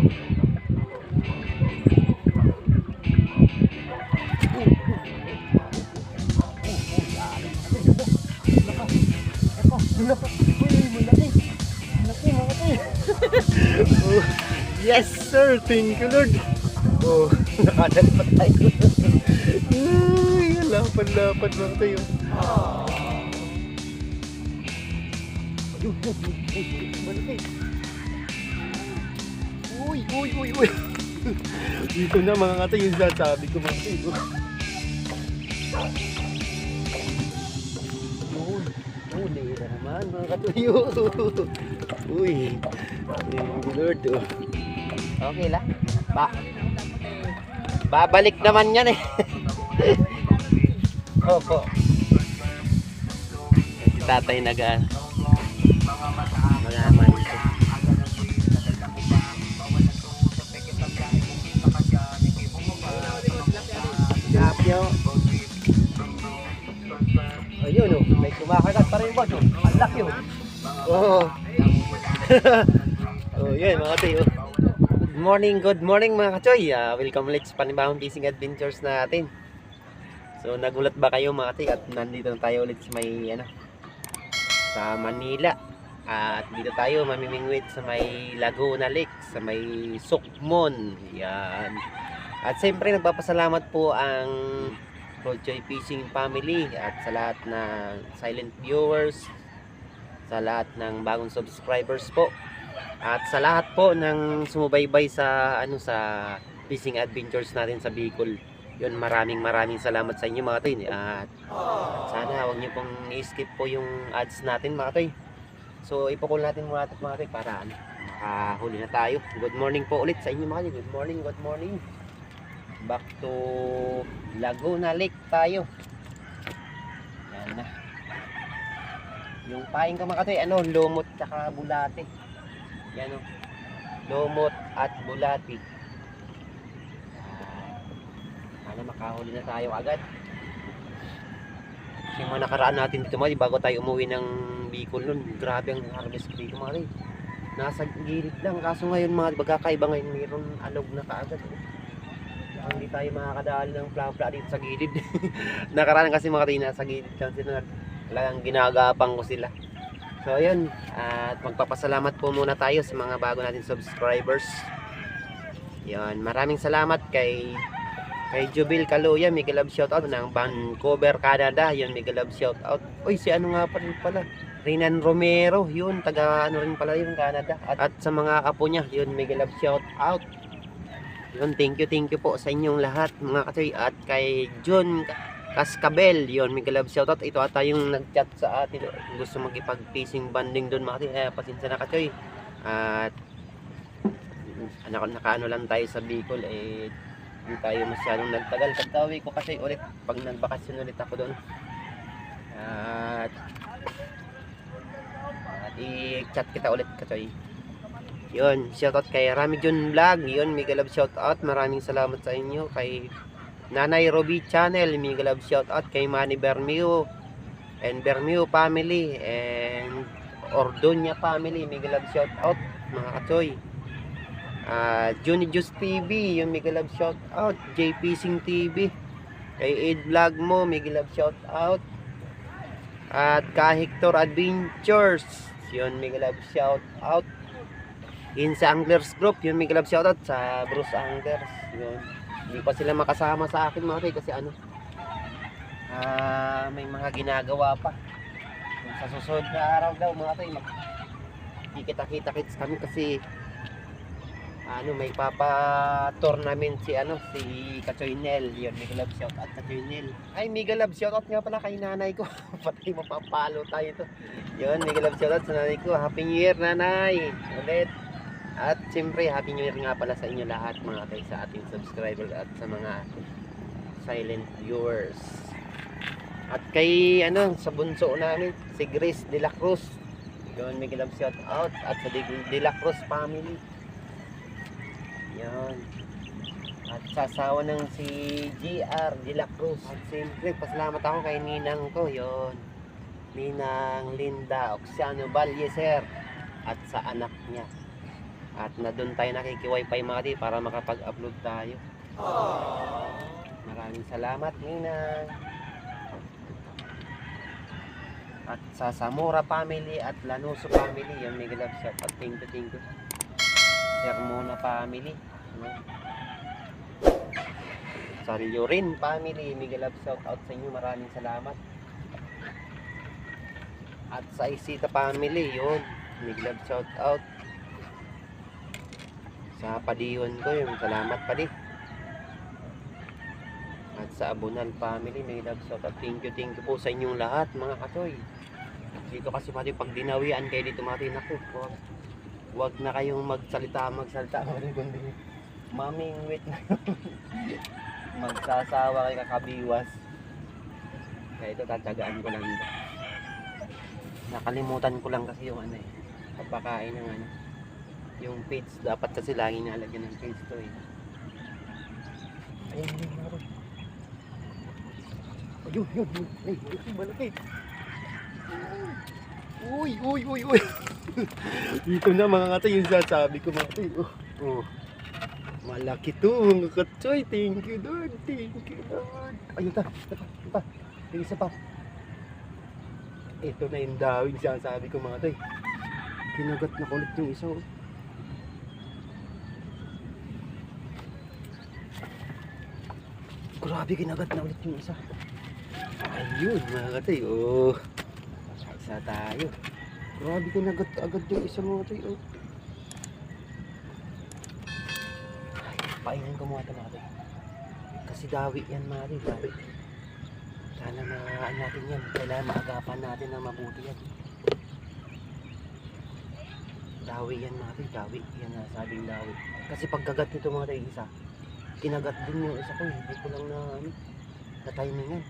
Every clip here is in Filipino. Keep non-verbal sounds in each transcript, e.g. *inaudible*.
Oh, *laughs* yes sir, thank you Lord. Oh, *laughs* nakadalipat tayo. Ay, lapan-lapan lang tayo. Malaki. Uy, uy, uy, uy. Dito na mga katay, yung sasabi ko mga katay. Uy, uli na naman mga. Uy, thank Lord. Oh. Okay lang. Ba Babalik naman yan eh. *laughs* Opo. Tatay nag kumakagat pa rin boss oh. Ang laki oh. Oo. *laughs* oh, yan mga tayo. Good morning, good morning mga kachoy. Ah, welcome ulit sa panibahong fishing adventures natin. So nagulat ba kayo mga kachoy at nandito na tayo ulit sa may ano sa Manila. At dito tayo mamimingwit sa may Laguna Lake, sa may Sukmon. Yan. At siyempre nagpapasalamat po ang Rojoy Fishing Family at sa lahat ng silent viewers, sa lahat ng bagong subscribers po. At sa lahat po ng sumubaybay sa ano sa fishing adventures natin sa Bicol. Yun, maraming maraming salamat sa inyo mga toy. At, sana huwag niyo pong i-skip po yung ads natin mga toy. So ipukul natin muna ito mga toy para ano, makahuli na tayo. Good morning po ulit sa inyo mga toy. Good morning, good morning. Back to Laguna Lake tayo. Yan na. Yung paing ko mga katoy, ano, lumot tsaka bulate. Yan o. Lumot at bulati. Sana makahuli na tayo agad. Yung mga nakaraan natin dito mga, di, bago tayo umuwi ng Bicol nun, grabe ang harvest dito mga katoy. Nasa gilid lang, kaso ngayon mga, di ba kakaiba ngayon, mayroon alog na kaagad. oh. Hindi tayo makakadali ng pla-pla dito sa gilid. *laughs* nakaraan kasi mga katoy, nasa gilid lang sila. Talagang ginagapang ko sila. So ayun, at magpapasalamat po muna tayo sa mga bago natin subscribers. Yun, maraming salamat kay kay Jubil Kaluya, Miguel Love shoutout ng Vancouver, Canada. Yun, Miguel Love shoutout. Uy, si ano nga pa rin pala? Rinan Romero, yun, taga ano rin pala yun, Canada. At, at sa mga apo niya, yun, Miguel Love shoutout. Yun, thank you, thank you po sa inyong lahat, mga katoy. At kay John Cascabel, yun, Miguel Love shoutout. Ito ata yung nag-chat sa atin. Gusto magipag-fishing banding doon, mga katoy. Eh, pasensya na katoy. At naka, nakaano lang tayo sa Bicol, eh, hindi tayo masyadong nagtagal. Pagtawi ko kasi ulit, pag nagbakasyon ulit ako doon. At, at i-chat kita ulit, katoy. Yun, shoutout kay Rami Jun Vlog. Yun, mega love shoutout. Maraming salamat sa inyo. Kay Nanay Roby Channel, mega love shoutout. Kay Manny Bermeo and Bermeo family and Ordonia family, mega love shoutout mga katoy. Ah, Juni Juice TV, yung mega love shoutout. JP Sing TV. Kay Ed Vlog mo, mega love shoutout. At kay Hector Adventures, yun mega love shoutout. Yun sa Anglers Group, yun may love shoutout sa Bruce Anglers. Yun. Hindi pa sila makasama sa akin mga kasi ano. Ah, may mga ginagawa pa. Sa susunod na araw daw mga kay mag kikita-kita kits kami kasi ano may papa tournament si ano si Kachoynel yun may love shoutout Kachoynel ay may love shoutout nga pala kay nanay ko *laughs* patay mapapalo tayo to yun may love shoutout sa nanay ko happy new year nanay ulit at siyempre, Happy New Year nga pala sa inyo lahat mga kay sa ating subscriber at sa mga silent viewers. At kay ano, sa bunso namin, si Grace De La Cruz. Yun, may love shout out. At sa De, La Cruz family. Yan. At sa asawa ng si GR De La Cruz. At siyempre, pasalamat ako kay Ninang ko. Yun. Ninang Linda Oxiano Balyeser. At sa anak niya. At na doon tayo nakiki-wifi katoy para makapag-upload tayo. Maraming salamat, Ninang. At sa Zamora family at Lanuso family, at thank you, thank you. Sermona family. no? Sa Riorin family, Miguel Love shout out sa inyo, maraming salamat. At sa Isita family, yun, Miguel Love shout out. Sa Padiyon ko, yung salamat pa At sa Abunal family, may love out. Thank you, thank you po sa inyong lahat, mga katoy. Dito kasi pati pag dinawian kayo dito mga tinako. Huwag, huwag na kayong magsalita, magsalita. Kundi. Maming wait na. *laughs* Magsasawa kayo kakabiwas. Kaya ito, tatsagaan ko lang. Nakalimutan ko lang kasi yung ano eh. Pagpakain ng ano. Yung page, dapat kasi lagi nalagyan ng page to eh. Ayun, ayun, ayun. Ayun, yun, yun. Ay, malaki, malaki. Uy, uy, uy, uy. *laughs* Dito na mga katay, yung sasabi ko mga katay. Oh, oh. Malaki to mga katay. Thank you, Lord. Thank you, Lord. Ayun ta, ito pa. Yung isa pa. Ito na yung dawin sinasabi ko mga katay. Kinagat na kulit yung isa. Oh. Grabe, kinagat na ulit yung isa. Ayun, mga katay. Oh. Isa tayo. Grabe, kinagat agad yung isa mga katay. Oh. Ay, painin ko mga katay. Kasi dawi yan mga katay. Dawi. Sana maaan natin yan. Kailangan maagapan natin na mabuti yan. Dawi yan mga katay. Dawi. Yan na sabing dawi. Kasi pagkagat nito mga katay, isa. Kinagat din yung isa ko. eh. Hindi ko lang na, ano, na timingan.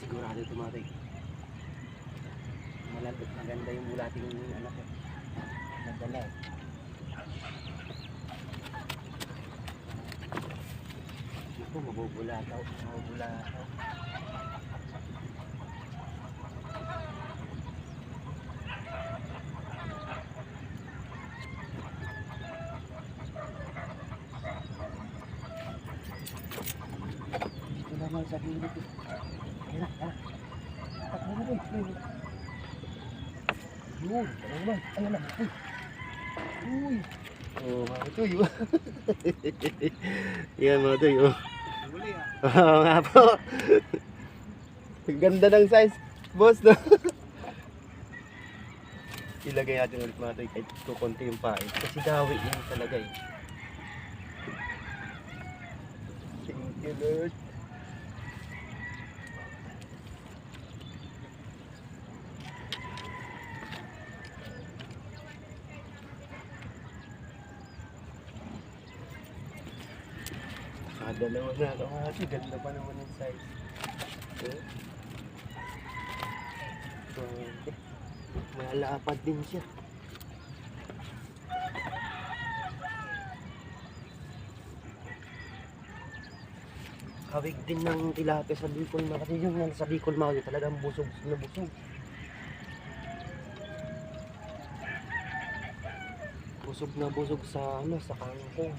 Sigurado ito mga tay. Malapit maganda yung mulating anak ko. Nagdala eh. Ito, mabubulataw. Mabubulataw. Ito naman sa eh. Ayan na, ayan na. Takbo doon. Uy. Yun, ayan naman. Ayan na. Uy. Uy. Oh, mga tuy. Yan mga tuy. Oh. Huli ah. Oo nga po. Ganda ng size. Boss, no? *laughs* Ilagay natin ulit mga tuy kahit kukunti yung pain. Kasi dawi yan talaga eh. Thank you, Lord. Nakadalawa na ako ate. Ganda pa naman yung size. Okay. So, malapad din siya. Kawig din ng tilapia sa Bicol mga kasi yung nasa Bicol mga yun, talagang busog na busog. Busog na busog sa ano, sa kangkong.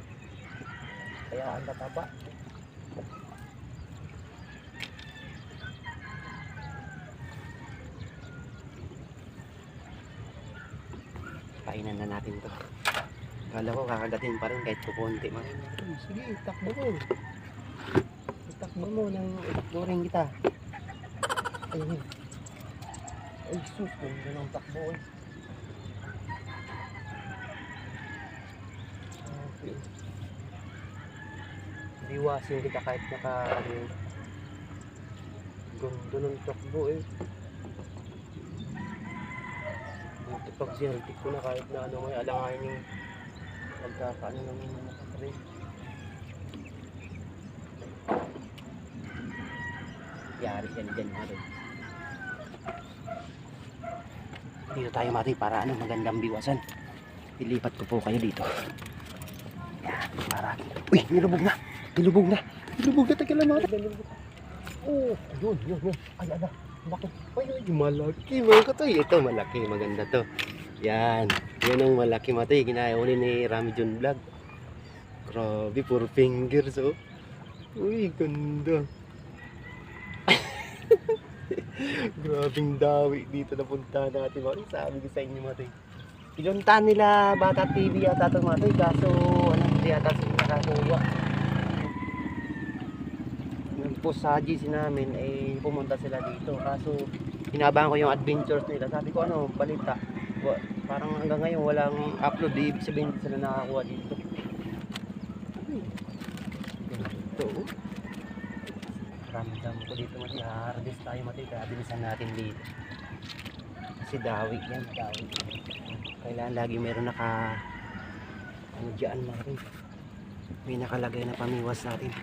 Kaya ang tataba. Painan na natin to. Kala ko kakagatin pa rin kahit kukunti. Mga sige, takbo mo. Takbo mo nang itakbo rin kita. Ayun. Ay sus, ganda ng takbo eh. Okay. Liwasin kita kahit naka yun. Ganda ng takbo eh. Buti pag sinaltik ko na kahit na ano may alangayin yung pagkakaano ng mga nakatry. Yari yan dyan rin. Dito tayo mati para ano magandang biwasan. Ilipat ko po kayo dito. Yan, para. Uy, nilubog na. Nilubog na. Nilubog na. Nilubog na. Oh, yun, yun, yun. Ay, ala. Laki. Uy, uy, malaki mga katoy. Ito, malaki. Maganda to. Yan. Yan ang malaki matoy. Ginaya uli ni Rami John Vlog. Grabe, puro fingers oh. Uy, ganda. *laughs* Grabing dawi dito na punta natin. Mga sabi ko sa inyo matoy. Pinuntahan nila Bata TV yata ito matoy. Kaso, ano, hindi yata sila nakakuha. Po sa GC namin, eh, pumunta sila dito. Kaso, hinabangan ko yung adventures nila. Sabi ko, ano, balita. Parang hanggang ngayon, walang upload. Ibig sabihin, hindi sila nakakuha dito. Ganito, oh. Ramdam ko dito, Mati. Harvest tayo, Mati. Kaya bilisan natin dito. Kasi dawi yan, dawi. Kailangan lagi meron naka... Ano dyan, Mati. May nakalagay na pamiwas natin.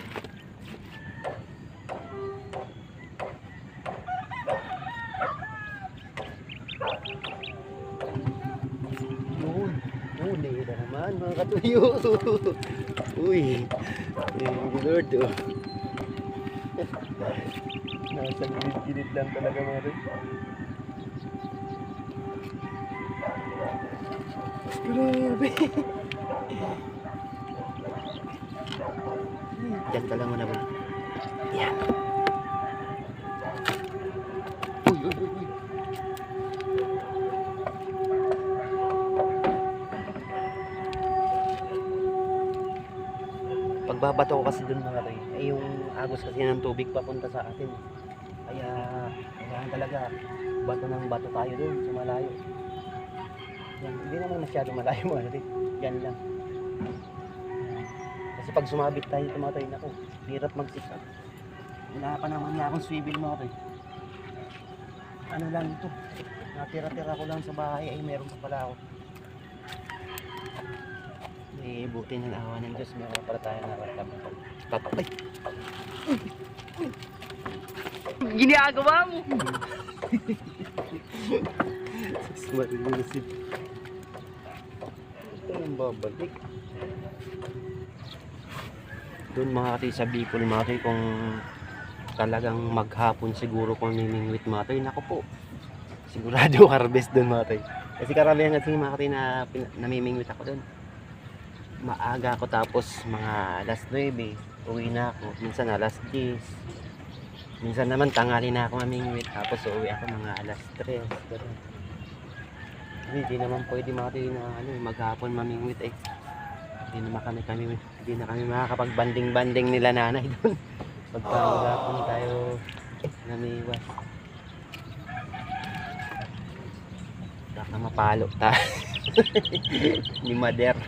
Yun. Huli na naman mga katuyo. Uy. Thank you Lord. Oh. Nasa gilid-gilid lang talaga mga rin. Grabe. Diyan ka lang muna ba? Yan. Uy, uy, uy, uy. Pagbabato ko kasi dun mga rin, eh yung agos kasi ng tubig papunta sa atin. Kaya, kailangan talaga, bato ng bato tayo dun sa malayo. Yan, hindi naman masyado malayo *laughs* mga rin. Yan lang. Kasi pag sumabit tayo tumatay na ko, hirap magsikap. Wala pa naman na akong swivel mga rin. Ano lang ito, natira-tira ko lang sa bahay ay meron pa pala ako. Eh, buti ng awa ng Diyos, meron para tayo nararam. Tatay. Ginagawa mo. Sus, marinisip. Ito yung babalik. Doon mga kati sa Bicol mga kati, kung talagang maghapon siguro kung mimingwit mga kati, naku po. Sigurado *laughs* harvest doon mga kati. Kasi karamihan kasi mga kati na namimingwit ako doon. Maaga ako tapos mga alas 9, uwi na ako. Minsan alas 10. Minsan naman tangali na ako mamingwit tapos uuwi ako mga alas 3. Ganun. Hindi naman pwede mati ano, maghapon mamingwit eh. Hindi naman kami kami hindi na kami makakapag-banding-banding nila nanay doon. *laughs* Pagka maghapon tayo namiwas. Baka mapalo ta. *laughs* Ni Mader.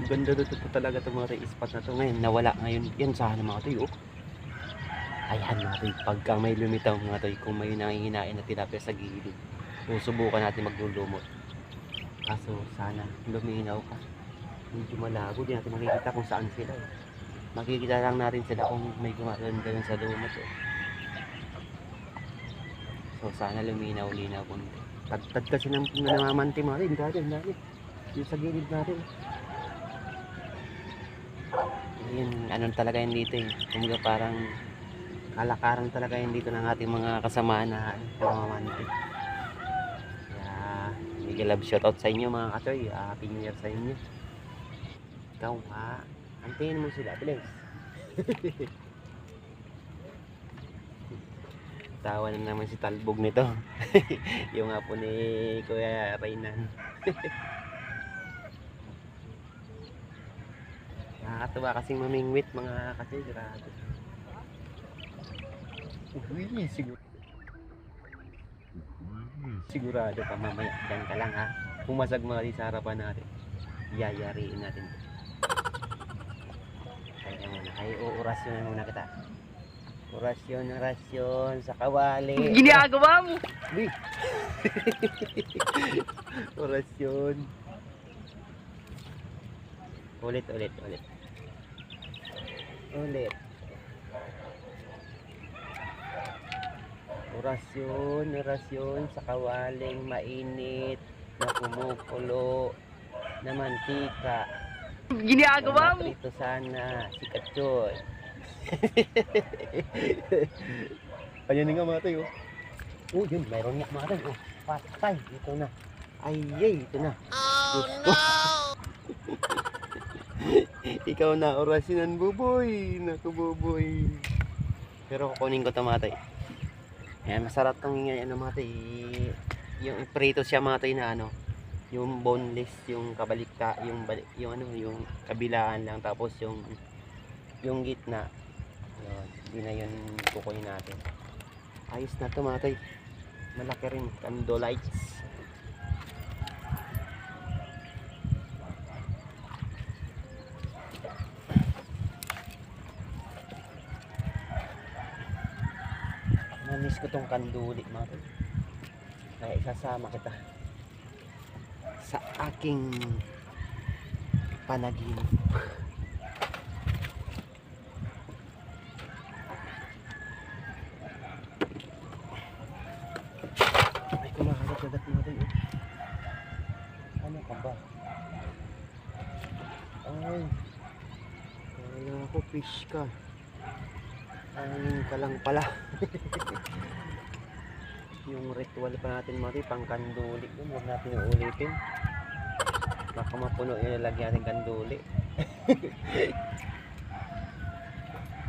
Ang Ganda dito to talaga itong mga spot na to ngayon. Nawala ngayon. Yan sana mga tuyo. Ayan mga toy, pagka may lumitaw mga toy, kung may nanginginain na tilapia sa gilid, susubukan natin maglulumot. Kaso sana luminaw ka. Medyo malabo, di natin makikita kung saan sila. Eh. Makikita lang natin sila kung may gumagano'n ganun sa lumot. Eh. So sana luminaw-linaw kung tagtad kasi ng namamanti mga rin, dati, dati. Yung sa gilid natin. Yun, anong talaga yun dito eh. Kumbaga parang kalakaran talaga yun dito ng ating mga kasama na namamanti. Kaya, mega love shoutout sa inyo mga katoy. Ah, Happy New Year sa inyo. Ikaw ha. Antayin mo sila, bilis. *laughs* Tawa na naman si Talbog nito. *laughs* yung apo ni Kuya Reynan. *laughs* Nakakatuwa kasing mamingwit mga katoy. Grabe. Uy, siguro. Sigurado ka mamaya. Diyan ka lang ha. Pumasag mga di sa harapan natin. Yayariin natin. Kaya muna. Ay, uurasyonan muna kita. Orasyon, orasyon sa kawali. Ginagawa mo. Uy! *laughs* orasyon. Ulit, ulit, ulit. Ulit. Orasyon, orasyon sa kawaling mainit na kumukulo na mantika. Ginagawa mo. Ito sana si Kachoy. *laughs* Ayan nga mga tayo. Oh, yun, mayroon nga mga tayo. Oh, patay. Ito na. Ay, ay, ito na. Oh, no! Ikaw na, orasinan, buboy. Naku, buboy. Pero kukunin ko ito mga tayo. Ayan, masarap tong ano mga tayo. Yung prito siya mga tayo na ano. Yung boneless, yung kabalikta, yung balik, yung ano, yung kabilaan lang tapos yung yung gitna. Yun, hindi na yun kukunin natin. Ayos na to mga tay. Malaki rin, candolites. Namiss ko tong kanduli mga tay. Kaya isasama kita sa aking panaginip. Ay, kumakagat-kagat na rin. Ano ka ba? Ay. Kaya ako, fish ka. Ayun ka lang pala. *laughs* ritual pa natin mati, pang kanduli. Huwag natin uulitin. Baka mapuno yung lalagyan natin kanduli. *laughs*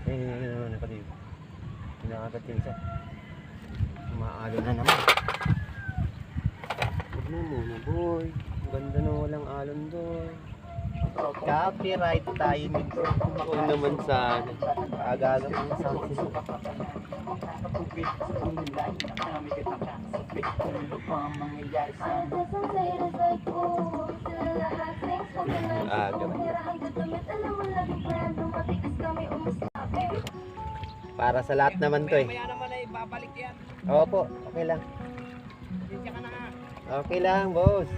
eh, ano pa dito? Pinakagat yung isa. Maalo na naman. Huwag mo muna, boy. Ganda na walang alon doon. Copyright tayo nito. Ako naman sa ano, aga-aga pang sound Aga. Para sa lahat naman to eh. Maya naman ay babalik yan. Opo, okay lang. Hindi ka na nga. Okay lang, boss.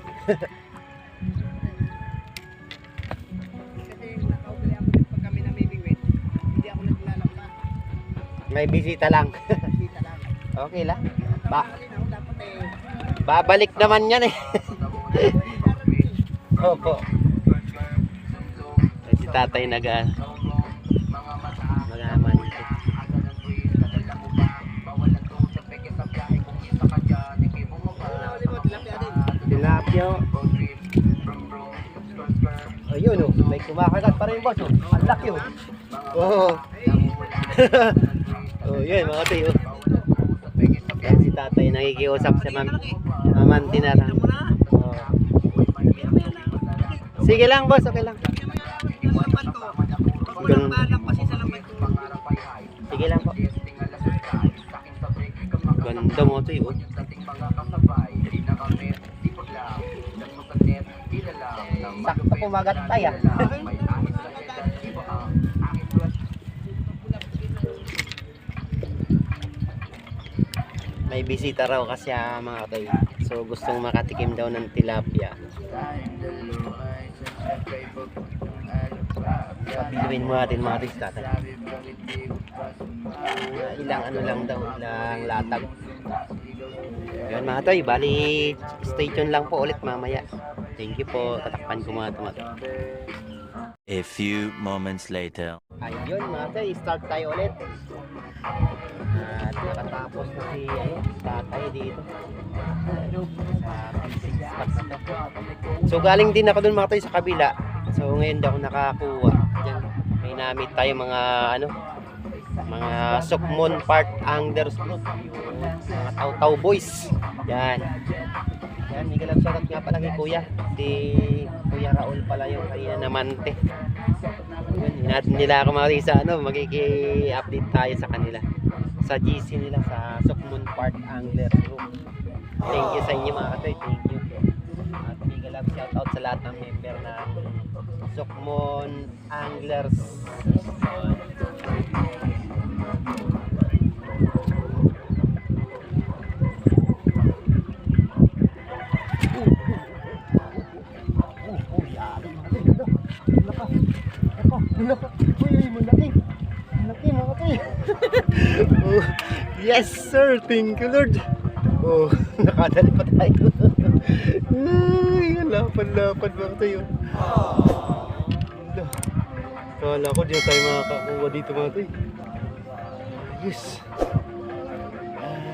May bisita lang. *laughs* Okay lang. Ba babalik naman yan eh. *laughs* Opo. Si tatay nag magaman. Din. Tilapia. Ayun oh, may kumakagat pa rin boss oh. Ang laki oh. Oo. *laughs* oh, yun mga tayo. Yan si tatay nakikiusap sa mam mamanti na lang. Oh. Sige lang boss, okay lang. Ganun. Sige lang po. Ganda mo ito yun. Sakto kumagat tayo. *laughs* May bisita raw kasi ah, mga katoy. So gustong makatikim daw ng tilapia. Papiluin mo natin mga tis tatay. Ah, ilang ano lang daw, ilang latag. Yun mga toy, bali stay tuned lang po ulit mamaya. Thank you po, tatakpan ko mga tomato. A few moments later. Ayun mga toy, start tayo ulit. At nakatapos na si ano, tatay dito. So galing din ako dun mga toy sa kabila. So ngayon daw ako nakakuha. Yan, may namit tayo mga ano, mga Sukmon Park Anglers mga Taw-Taw Boys. Yan. Yan, may galap shoutout nga pala kay Kuya. Si Kuya Raul pala yung kanina namante. Yun, hinat nila ako mga sa ano, magiki-update tayo sa kanila. Sa GC nila sa Sukmon Park Anglers Group. Thank you sa inyo mga katoy. Thank you. At may galap shoutout sa lahat ng member ng Sukmon Anglers. Yun. Oh, oh, yari mga katoy. Laka. Laka. Laka. Uy, uy, malaki. Malaki mga katoy. oh, yes sir, thank you Lord. Oh, *laughs* nakadali pa tayo. *laughs* Ay, lapan-lapan mga tayo. Kala ko na tayo makakakuha dito mga toy. Ayos.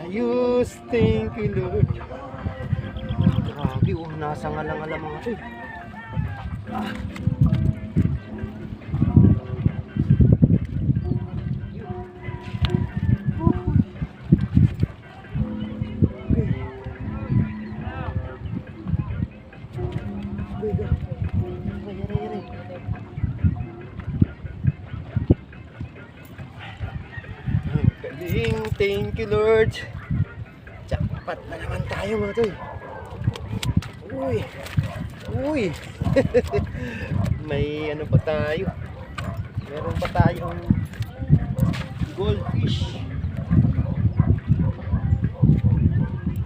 Ayos. Thank you Lord. Grabe oh. Nasa ngalang-alang mga toy. Ah. You, Lord. Jackpot na naman tayo mga toy. Uy. Uy. *laughs* May ano pa tayo. Meron pa tayong goldfish.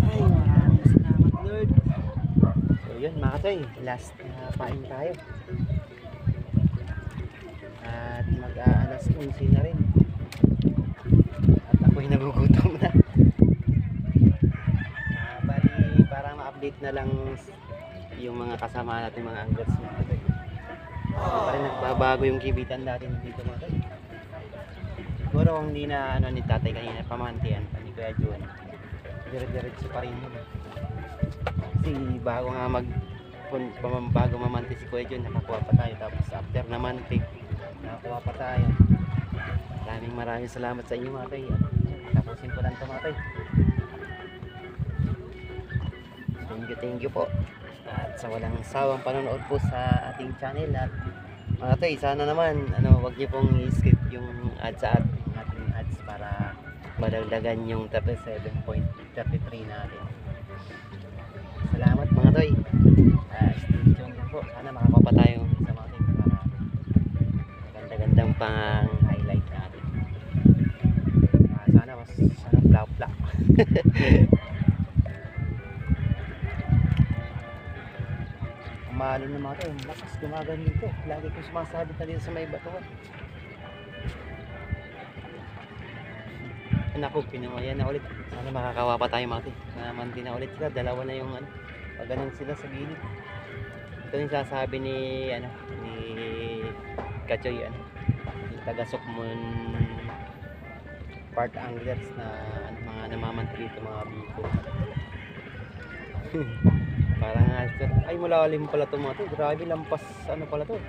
Ay, maraming salamat, Lord. So, yun mga toy. Last na pain tayo. At mag-aalas 11 na rin. Nagugutom na. Ah, bali, para ma-update na lang yung mga kasama natin mga anglers mga katoy. Hindi pa rin nagbabago yung kibitan natin dito mga katoy. Siguro kung hindi na ano ni tatay kanina pamantiyan pa ni Kuya Jun. Dire-diretso pa rin yun. Kasi bago nga mag bago mamanti si Kuya Jun, nakakuha pa tayo. Tapos after na mantik, nakakuha pa tayo. Maraming maraming salamat sa inyo mga tay. Tapusin ko lang ito mga tay. Thank you, thank you po. At sa walang sawang panonood po sa ating channel at mga tay, sana naman ano, wag niyo pong i-skip yung ads sa at- ating ads para madagdagan yung 37.33 natin. Salamat mga tay. Uh, stay tuned po. Sana makakuha pa tayo sa mga tay para ganda-gandang pang highlight natin. Ah, sana mas sana *laughs* Umalo na mga to, lakas gumagan dito. Lagi kong sumasabit na dito sa may batuan. Naku, pinangayan na ulit. Sana makakawa pa tayo mga to. Namanti na ulit sila. Dalawa na yung ano. Pag ganun sila sa gilid. Ito yung sasabi ni ano ni Kachoy ano yung taga Sukmon part anglers na ano, mga namamanti dito mga biko. *laughs* Parang sir. Ay malalim pala to mga to. Grabe lampas ano pala to?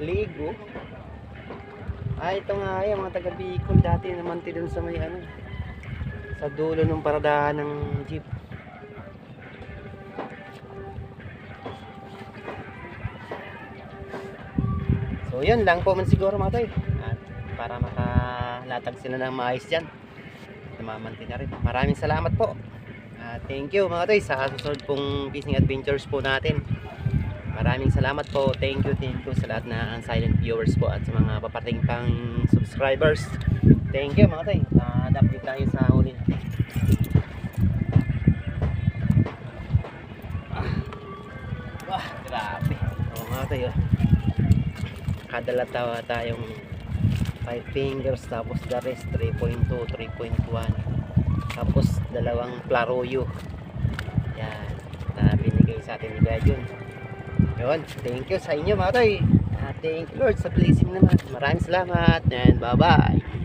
Ligo ay ito nga ay mga taga Bicol dati namanti dun sa may ano sa dulo ng paradahan ng jeep. So yun lang po man siguro mga toy. At para makalatag sila ng maayos dyan. Namamanti na rin. Maraming salamat po. At thank you mga toy sa susunod pong fishing adventures po natin. Maraming salamat po. Thank you, thank you sa lahat na silent viewers po at sa mga papating pang subscribers. Thank you mga toy. Na-adapt din tayo sa huli natin. Ah. Wah, grabe. Oo mga toy. Oh kadala tawa tayong 5 fingers tapos the rest 3.2 3.1 tapos dalawang plaroyo. Yan. Na binigay sa atin ni Kuya Jun yun. Thank you sa inyo mga toy. Ah, thank you Lord sa blessing naman. Maraming salamat. And bye bye